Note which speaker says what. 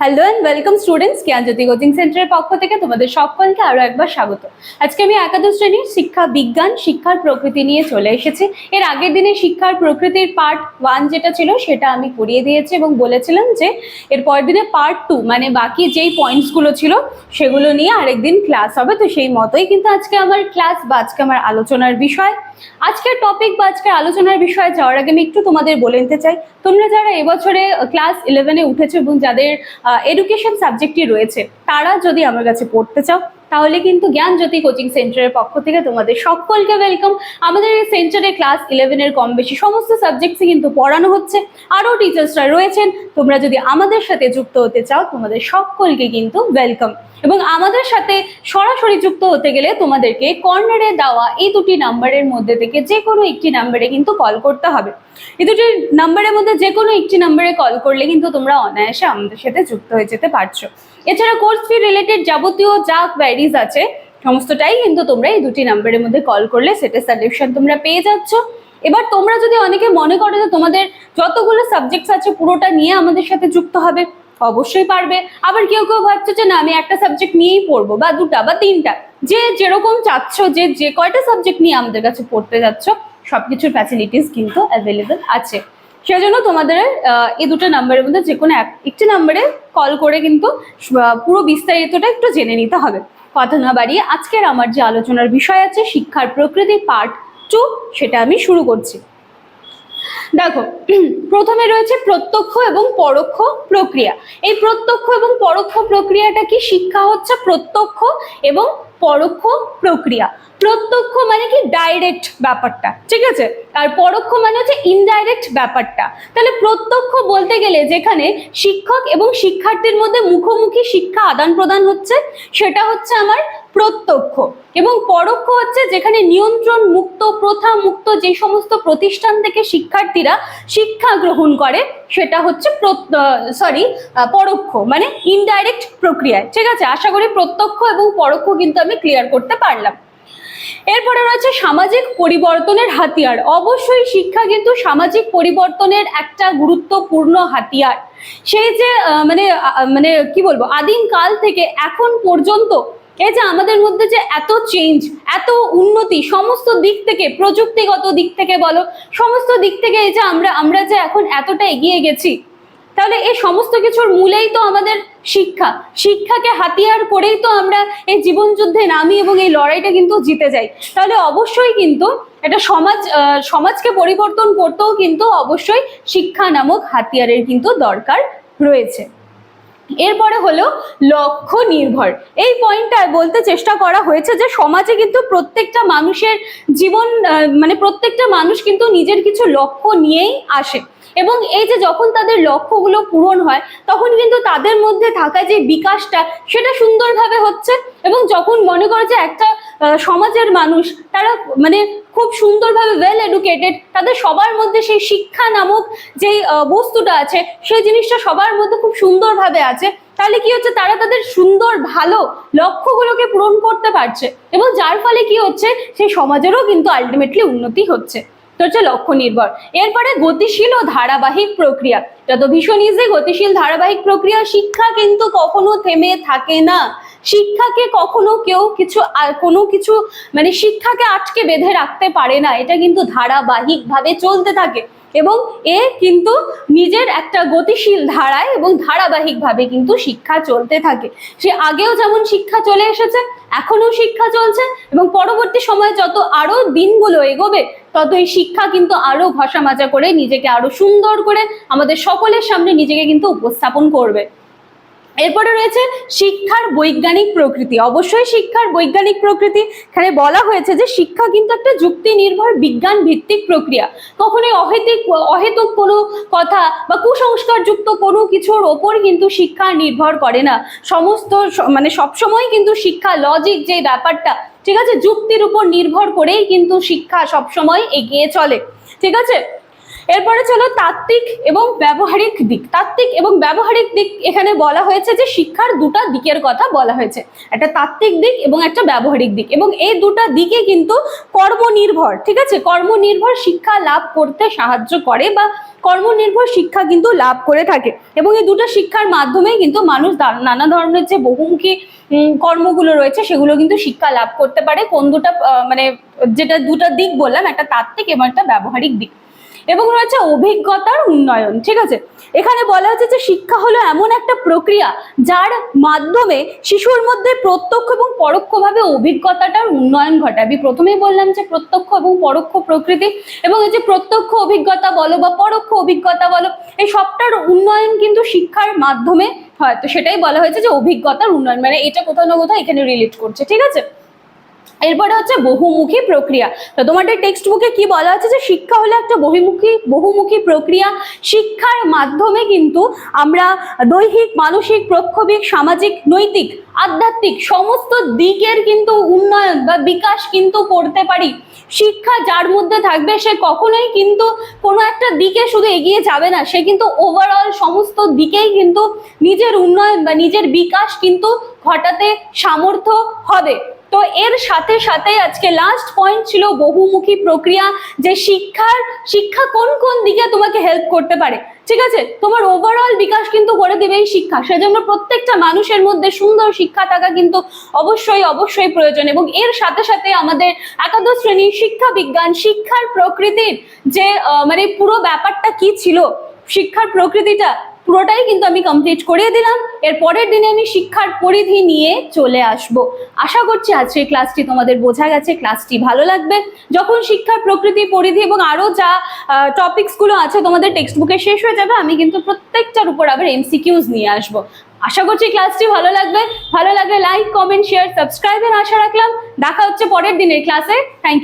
Speaker 1: Hello and welcome students Gyanjyoti coaching সেন্টারের পক্ষ থেকে তোমাদের সকলকে আরও একবার স্বাগত। আজকে আমি একাদশ শ্রেণির শিক্ষা, বিজ্ঞান, শিক্ষার প্রকৃতি নিয়ে চলে এসেছি। এর আগের দিনে শিক্ষার প্রকৃতির পার্ট ওয়ান যেটা ছিল সেটা আমি করিয়ে দিয়েছি এবং বলেছিলাম যে এর পরের দিনে পার্ট টু মানে বাকি যেই পয়েন্টসগুলো ছিল সেগুলো নিয়ে আরেকদিন ক্লাস হবে। তো সেই মতোই কিন্তু আজকে আমার ক্লাস বা আজকে আমার আলোচনার বিষয়। আজকের টপিক বা আজকের আলোচনার বিষয়ে যাওয়ার আগে আমি একটু তোমাদের বলে নিতে চাই। তোমরা যারা এবছরে ক্লাস ইলেভেনে উঠেছো এবং যাদের এডুকেশন সাবজেক্টটি রয়েছে, তারা যদি আমার কাছে পড়তে চাও তাহলে কিন্তু জ্ঞানজ্যোতি কোচিং সেন্টারের পক্ষ থেকে তোমাদের সকলকে ওয়েলকাম আমাদের এই সেন্টারে ক্লাস ইলেভেনের কম বেশি সমস্ত সাবজেক্টসই কিন্তু পড়ানো হচ্ছে। আরও টিচার্সরা রয়েছেন। তোমরা যদি আমাদের সাথে যুক্ত হতে চাও, তোমাদের সকলকে কিন্তু ওয়েলকাম এবং আমাদের সাথে সরাসরি যুক্ত হতে গেলে তোমাদেরকে কর্নারে দেওয়া এই দুটি নাম্বারের মধ্যে থেকে যে কোনো একটি নাম্বারে কিন্তু কল করতে হবে। এই দুটি নাম্বারের মধ্যে যে কোনো একটি নাম্বারে কল করলে কিন্তু তোমরা অনায়াসে আমাদের সাথে যুক্ত হয়ে যেতে পারছ। এছাড়া কোর্স ফি রিলেটেড যাবতীয় যা কোয়ারিজ আছে, সমস্তটাই কিন্তু তোমরা এই দুটি নাম্বারের মধ্যে কল করলে সেটের সলিউশন তোমরা পেয়ে যাচ্ছ। এবার তোমরা যদি অনেকে মনে করো যে তোমাদের যতগুলো সাবজেক্টস আছে পুরোটা নিয়ে আমাদের সাথে যুক্ত হবে, অবশ্যই পারবে। আবার কেউ কেউ ভাবছে যে না, আমি একটা সাবজেক্ট নিয়েই পড়ব, বা দুটা, বা তিনটা। যে যেরকম চাচ্ছ, যে যে কয়টা সাবজেক্ট নিয়ে আমাদের কাছে পড়তে যাচ্ছ, সবকিছুর ফ্যাসিলিটিস কিন্তু অ্যাভেলেবেল আছে। সেজন্য তোমাদের এই দুটো নাম্বারের মধ্যে যে কোনো এক- একটি নাম্বারে কল করে কিন্তু পুরো বিস্তারিতটা একটু জেনে নিতে হবে। কথা না বাড়িয়ে আজকের আমার যে আলোচনার বিষয় আছে, শিক্ষার প্রকৃতি পার্ট টু সেটা আমি শুরু করছি। দেখো, প্রথমে রয়েছে প্রত্যক্ষ এবং পরোক্ষ প্রক্রিয়া। এই প্রত্যক্ষ এবং পরোক্ষ প্রক্রিয়াটা কি? শিক্ষা হচ্ছে প্রত্যক্ষ এবং পরোক্ষ প্রক্রিয়া। প্রত্যক্ষ মানে কি ডাইরেক্ট ব্যাপারটা, ঠিক আছে? আর পরোক্ষ মানে হচ্ছে ইনডাইরেক্ট ব্যাপারটা। তাহলে প্রত্যক্ষ বলতে গেলে যেখানে শিক্ষক এবং শিক্ষার্থীর মধ্যে মুখোমুখি শিক্ষা আদান প্রদান হচ্ছে, সেটা হচ্ছে আমার প্রত্যক্ষ এবং পরোক্ষ হচ্ছে যেখানে নিয়ন্ত্রণ মুক্ত, প্রথা মুক্ত যে সমস্ত প্রতিষ্ঠান থেকে শিক্ষার্থীরা শিক্ষা গ্রহণ করে, সেটা হচ্ছে সরি পরোক্ষ মানে ইনডাইরেক্ট প্রক্রিয়ায়। ঠিক আছে? আশা করি প্রত্যক্ষ এবং পরোক্ষ কিন্তু আমি ক্লিয়ার করতে পারলাম। এরপরে রয়েছে সামাজিক পরিবর্তনের হাতিয়ার। অবশ্যই শিক্ষা কিন্তু সামাজিক পরিবর্তনের একটা গুরুত্বপূর্ণ হাতিয়ার। সেই যে মানে মানে কি বলব? আদিম কাল থেকে এখন পর্যন্ত এই যে আমাদের মধ্যে যে এত চেঞ্জ এত উন্নতি, সমস্ত দিক থেকে, প্রযুক্তিগত দিক থেকে বলো, সমস্ত দিক থেকে এই যে আমরা আমরা যে এখন এতটা এগিয়ে গেছি, তাহলে এই সমস্ত কিছুর মূলেই তো আমাদের শিক্ষা। শিক্ষাকে হাতিয়ার করেই তো আমরা এই জীবন যুদ্ধে নামি এবং এই লড়াইটা কিন্তু জিতে যাই। তাহলে অবশ্যই কিন্তু এটা সমাজ সমাজকে পরিবর্তন করতেও কিন্তু অবশ্যই শিক্ষা নামক হাতিয়ারের কিন্তু দরকার রয়েছে। এরপরে হলো লক্ষ্য নির্ভর। এই পয়েন্টটা বলতে চেষ্টা করা হয়েছে যে সমাজে কিন্তু প্রত্যেকটা মানুষের জীবন মানে প্রত্যেকটা মানুষ কিন্তু নিজের কিছু লক্ষ্য নিয়েই আসে। এবং এই যে যখন তাদের লক্ষ্যগুলো পূরণ হয়, তখন কিন্তু তাদের মধ্যে থাকা যে বিকাশটা, সেটা সুন্দরভাবে হচ্ছে। এবং যখন মনে করো যে একটা সমাজের মানুষ, তারা মানে খুব সুন্দরভাবে ওয়েল এডুকেটেড তাদের সবার মধ্যে সেই শিক্ষা নামক যেই বস্তুটা আছে, সেই জিনিসটা সবার মধ্যে খুব সুন্দরভাবে আছে। তাহলে কি হচ্ছে? তারা তাদের সুন্দর, ভালো লক্ষ্যগুলোকে পূরণ করতে পারছে এবং যার ফলে কি হচ্ছে? সেই সমাজেরও কিন্তু আলটিমেটলি উন্নতি হচ্ছে। তো হচ্ছে লক্ষ্য নির্ভর। এরপরে গতিশীল ও ধারাবাহিক প্রক্রিয়া। এটা তো ভীষণ ইজি গতিশীল, ধারাবাহিক প্রক্রিয়া। শিক্ষা কিন্তু কখনো থেমে থাকে না। শিক্ষাকে কখনো কেউ কিছু কোনো কিছু মানে শিক্ষাকে আটকে বেঁধে রাখতে পারে না। এটা কিন্তু ধারাবাহিক ভাবে চলতে থাকে এবং এ কিন্তু নিজের একটা গতিশীল ধারায় এবং ধারাবাহিকভাবে কিন্তু শিক্ষা চলতে থাকে। সে আগেও যেমন শিক্ষা চলে এসেছে এখনও শিক্ষা চলছে এবং পরবর্তী সময়ে যত আরও দিনগুলো এগোবে তত এই শিক্ষা কিন্তু আরও ঘষা মাজা করে নিজেকে আরও সুন্দর করে আমাদের সকলের সামনে নিজেকে কিন্তু উপস্থাপন করবে। এরপরে রয়েছে শিক্ষার বৈজ্ঞানিক প্রকৃতি। অবশ্যই শিক্ষার বৈজ্ঞানিক প্রকৃতি। এখানে বলা হয়েছে যে শিক্ষা কিন্তু একটা যুক্তি নির্ভর বিজ্ঞান ভিত্তিক প্রক্রিয়া। কখনোই অহেতিক, অহেতুক কোনো কথা বা কুসংস্কার যুক্ত কোনো কিছুর ওপর কিন্তু শিক্ষা নির্ভর করে না। সমস্ত মানে সবসময় কিন্তু শিক্ষা লজিক যে ব্যাপারটা, ঠিক আছে? যুক্তির উপর নির্ভর করেই কিন্তু শিক্ষা সবসময় এগিয়ে চলে। ঠিক আছে? এরপরে চলো তাত্ত্বিক এবং ব্যবহারিক দিক। তাত্ত্বিক এবং ব্যবহারিক দিক এখানে বলা হয়েছে যে শিক্ষার দুটা দিকের কথা বলা হয়েছে। একটা তাত্ত্বিক দিক এবং একটা ব্যবহারিক দিক। এবং এই দুটা দিকে কিন্তু কর্মনির্ভর, ঠিক আছে? কর্মনির্ভর শিক্ষা লাভ করতে সাহায্য করে বা কর্মনির্ভর শিক্ষা কিন্তু লাভ করে থাকে। এবং এই দুটো শিক্ষার মাধ্যমেই কিন্তু মানুষ নানা ধরনের যে বহুমুখী কর্মগুলো রয়েছে, সেগুলো কিন্তু শিক্ষা লাভ করতে পারে। কোন দুটা মানে যেটা দুটো দিক বললাম, একটা তাত্ত্বিক এবং একটা ব্যবহারিক দিক। এবং রয়েছে অভিজ্ঞতার উন্নয়ন, ঠিক আছে? এখানে বলা হচ্ছে যে শিক্ষা হলো এমন একটা প্রক্রিয়া যার মাধ্যমে শিশুর মধ্যে প্রত্যক্ষ এবং পরোক্ষভাবে অভিজ্ঞতাটার উন্নয়ন ঘটায় আমি প্রথমেই বললাম যে প্রত্যক্ষ এবং পরোক্ষ প্রকৃতি এবং এই যে প্রত্যক্ষ অভিজ্ঞতা বলো বা পরোক্ষ অভিজ্ঞতা বলো, এই সবটার উন্নয়ন কিন্তু শিক্ষার মাধ্যমে হয়। তো সেটাই বলা হয়েছে যে অভিজ্ঞতার উন্নয়ন মানে এটা কোথাও না কোথাও এখানে রিলেট করছে, ঠিক আছে? এরপরে হচ্ছে বহুমুখী প্রক্রিয়া। তো তোমাদের টেক্সট বুকে কি বলা আছে যে শিক্ষা হলো একটা বহুমুখী বহুমুখী প্রক্রিয়া। শিক্ষার মাধ্যমে কিন্তু আমরা দৈহিক, মানসিক, প্রক্ষোভিক, সামাজিক, নৈতিক, আধ্যাত্মিক সমস্ত দিকের কিন্তু উন্নয়ন বা বিকাশ কিন্তু করতে পারি। শিক্ষা যার মধ্যে থাকবে সে কখনোই কিন্তু কোনো একটা দিকে শুধু এগিয়ে যাবে না। সে কিন্তু ওভারঅল সমস্ত দিকেই কিন্তু নিজের উন্নয়ন বা নিজের বিকাশ কিন্তু ঘটাতে সামর্থ্য হবে। তো এর সাথে সাথে আজকে লাস্ট পয়েন্ট ছিল বহুমুখী প্রক্রিয়া, যে শিক্ষার, শিক্ষা কোন কোন দিকে তোমাকে হেল্প করতে পারে? ঠিক আছে? তোমার ওভারঅল বিকাশ কিন্তু করে দিবে এই শিক্ষা। সেজন্য প্রত্যেকটা মানুষের মধ্যে সুন্দর শিক্ষা থাকা কিন্তু অবশ্যই অবশ্যই প্রয়োজন। এবং এর সাথে সাথে আমাদের একাদশ শ্রেণির শিক্ষা বিজ্ঞান, শিক্ষার প্রকৃতির যে মানে পুরো ব্যাপারটা কি ছিল? শিক্ষার প্রকৃতিটা পুরোটাই কিন্তু আমি কমপ্লিট করিয়ে দিলাম। এর পরের দিনে আমি শিক্ষার পরিধি নিয়ে চলে আসব। আশা করছি আজকের ক্লাসটি তোমাদের বোঝা গেছে ক্লাসটি ভালো লাগবে। যখন শিক্ষার প্রকৃতি, পরিধি এবং আরও যা টপিকসগুলো আছে তোমাদের টেক্সট বুকে শেষ হয়ে যাবে, আমি কিন্তু প্রত্যেকটার উপর আবার এমসিকিউজ নিয়ে আসব। আশা করছি ক্লাসটি ভালো লাগবে। ভালো লাগলে লাইক কমেন্ট শেয়ার সাবস্ক্রাইবের আশা রাখলাম। দেখা হচ্ছে পরের দিনের ক্লাসে থ্যাংক ইউ